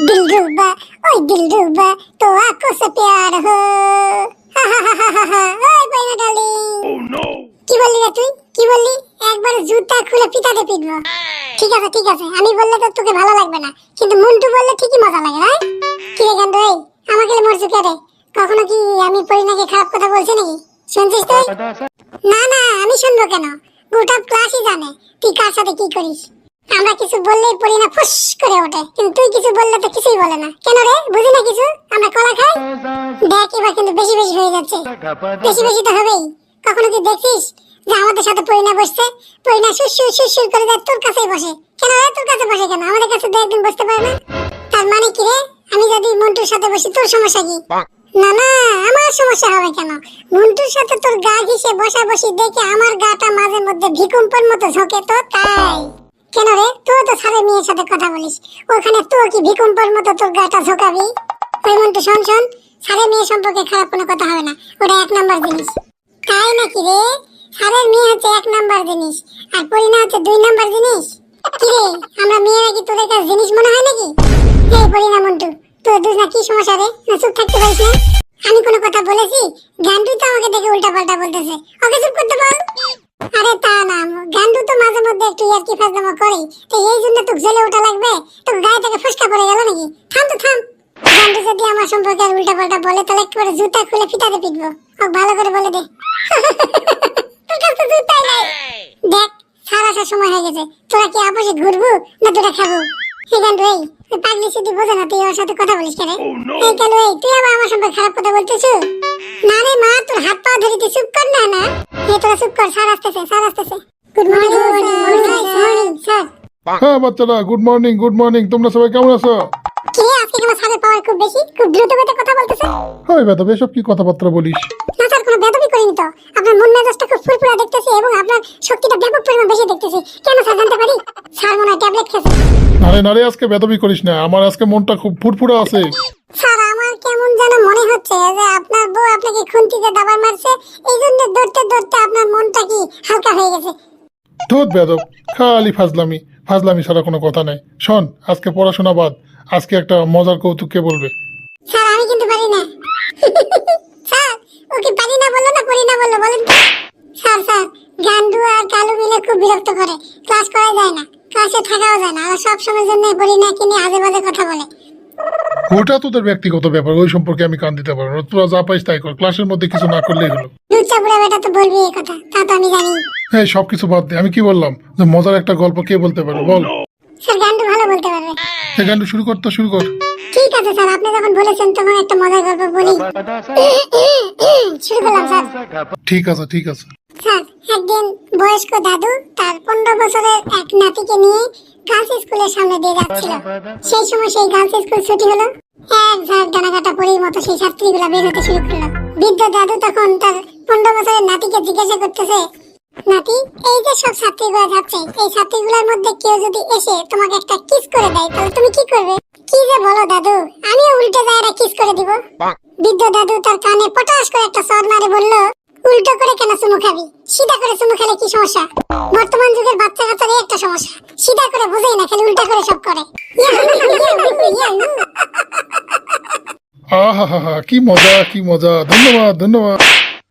दिलरुबा ओए दिलरुबा तो आंखों से प्यार हो हा हा हा हा हा ओए বাইনা ডার্লিং কি বললি রে তুই কি বললি একবার জুতা খুলে পিটাতে পিটবো ঠিক আছে ঠিক আছে আমি বললে তো তোকে ভালো লাগবে না কিন্তু মন্টু বললে ঠিকই মজা লাগে না কি রে গান্ডু এই আমাকে মরছু কে রে কখনো কি আমি পরিণাকে খারাপ কথা বলছি নাকি শুনছিস তুই না না আমি শুনবো কেন গোটা ক্লাসই জানে তুই কার সাথে কি করিস আমরা কিছু বললেই পড়ি না, ফুস করে ওঠে। কিন্তু তুই কিছু বললে তো কিছুই বলে না। কেন রে? বুঝি না কিছু? আমরা কলা খাই? দেখ এবার কিন্তু বেশি বেশি হয়ে যাচ্ছে। বেশি বেশি তো হবেই। কখনো কি দেখছিস যে আমাদের সাথে পরিণা বসছে? পরিণা সুসুর সুসুর করে দেয় তোর কাছেই বসে। কেন রে? তোর কাছে বসে কেন? আমাদের কাছে তো একদিন বসতে পারে না। তার মানে কি রে? আমি যদি মন্টুর সাথে বসি, তোর সমস্যা কি? না না, আমার সমস্যা হবে কেন? মন্টুর সাথে তোর গা ঘিসে বসা বসি দেখে আমার গাটা মাঝে মধ্যে ভূকম্পের মতো ঝোঁকে তো তাই। কেন রে? তুই তো সারে মেয়ের সাথে কথা বলিস। ওখানে তুই কি ভূকম্পের মতো তোর গাটা ঝোঁকাবি? ওই শোন শোন। সারে মেয়ে সম্পর্কে খারাপ কোনো কথা হবে না। ওটা এক নাম্বার জিনিস। তাই নাকি রে? সারের মেয়ে হচ্ছে এক নাম্বার জিনিস। আর পরিণা হচ্ছে দুই নাম্বার জিনিস? কি রে? আমরা মেয়েরা কি তোদের কাছে জিনিস মনে হয় নাকি? এই পরিণা মন্টু, তোর দুজ না কি সমস্যা রে? না চুপ থাকতে পারিস না? আমি কোনো কথা বলেছি? গান্ডু তো আমাকে দেখে উল্টা পাল্টা বলতেছে। ওকে চুপ করতে বল। আরে তা না গান্ডু তো মাঝে মধ্যে একটু ইয়ার্কি ফাজলামো করে তো এই জন্য তো জ্বলে ওঠা লাগবে। তো গায়ে থেকে ফুসকা পড়ে গেল নাকি? থাম তো, থাম। গান্ডু যদি আমার সম্পর্কে আর উল্টা পাল্টা বলে, তাহলে একটু করে জুতা খুলে ফিতাতে পিটবো। ও ভালো করে বলে দে। তোর কাছে জুতাই নাই। দেখ সারা সময় হয়ে গেছে। তোরা কি আপসে ঘুরবো না তোরা খাব? এই গান্ডু এই। পাগলি সিদ্ধি বোঝে না তুই ওর সাথে কথা বলিস কেন? এই কালু এই তুই আবার আমার সম্পর্কে খারাপ কথা বলতেছ? না রে মা তোর হাত পা ধরে তুই চুপ কর না না। এই তোরা চুপ কর স্যার আসতেছে স্যার আসতেছে। Good morning good morning sir হ্যাঁ বাচ্চারা গুড মর্নিং গুড মর্নিং তোমরা সবাই কেমন আছো? কি আজকে কেন স্যারের পাওয়ার খুব বেশি? খুব দ্রুত গতিতে কথা বলতেছে? হয় বেদব এসব কি কথাবার্তা বলিস? আপনার মন মেজাজটা খুব ফুরফুরা দেখতেছি এবং আপনার শক্তিটা ব্যাপক পরিমাণ বেশি দেখতেছি। কেন স্যার জানতে পারি? স্যার মনে হয় ট্যাবলেট খেয়েছে। নারে নারে আজকে বেদবি করিস না। আমার আজকে মনটা খুব ফুরফুরা আছে। স্যার আমার কেমন যেন মনে হচ্ছে যে আপনার বউ আপনাকে খুন্তিতে দাবার মারছে। এই জন্য দৌড়তে দৌড়তে আপনার মনটা কি হালকা হয়ে গেছে। ধুত বেদব খালি ফাজলামি। ফাজলামি ছাড়া কোনো কথা নাই। শোন আজকে পড়াশোনা বাদ। আজকে একটা মজার কৌতুক কে বলবে? স্যার আমি কিন্তু পারি না। স্যার ও কি পারি না বলল না না বলল বলেন। স্যার স্যার গান্ডু আর কালু মিলে খুব বিরক্ত করে। ক্লাস করা যায় না ক্লাসে থাকাও যায় না আর সব সময় জন্য বলি না কিনে আজে বাজে কথা বলে। ওটা তোদের ব্যক্তিগত ব্যাপার ওই সম্পর্কে আমি কান দিতে পারব না। তোরা যা পাইস তাই কর ক্লাসের মধ্যে কিছু না করলেই বুড়া বেটা তো বলবি এই কথা তা তো আমি জানি। হ্যাঁ সবকিছু বাদ দে আমি কি বললাম? যে মজার একটা গল্প কে বলতে পারে বল। স্যার গান্ডু ভালো বলতে পারবে। এখানে শুরু করতে শুরু কর। ঠিক আছে স্যার আপনি যখন বলেছেন তখন একটা মজার গল্প বলি। শুরু করলাম স্যার। ঠিক আছে ঠিক আছে। স্যার একদিন বয়স্ক দাদু তার পনেরো বছরের এক নাতিকে নিয়ে গার্লস স্কুলের সামনে দিয়ে যাচ্ছিল। সেই সময় সেই গার্লস স্কুল ছুটি হলো। এক ঝাঁক ডানাকাটা পরির মতো সেই ছাত্রীগুলা বের হতে শুরু করল। বৃদ্ধ দাদু তখন তার পনেরো বছরের নাতিকে জিজ্ঞাসা করতেছে নাতি এই যে সব ছাত্রীগুলো যাচ্ছে এই ছাত্রীগুলোর মধ্যে কেউ যদি এসে তোমাকে একটা কিস করে দেয় তাহলে তুমি কি করবে? কি যে বলো দাদু? আমিও উল্টে যায় কিস করে দিব। বৃদ্ধ দাদু তার কানে পটাশ করে একটা সর মারে বলল উল্টো করে কেন চুমু খাবি? সিধা করে চুমু খেলে কি সমস্যা? বর্তমান যুগের বাচ্চা কাচ্চাদের একটা সমস্যা। সিধা করে বুঝেই না খালি উল্টা করে সব করে। হা কি মজা কি মজা। ধন্যবাদ ধন্যবাদ।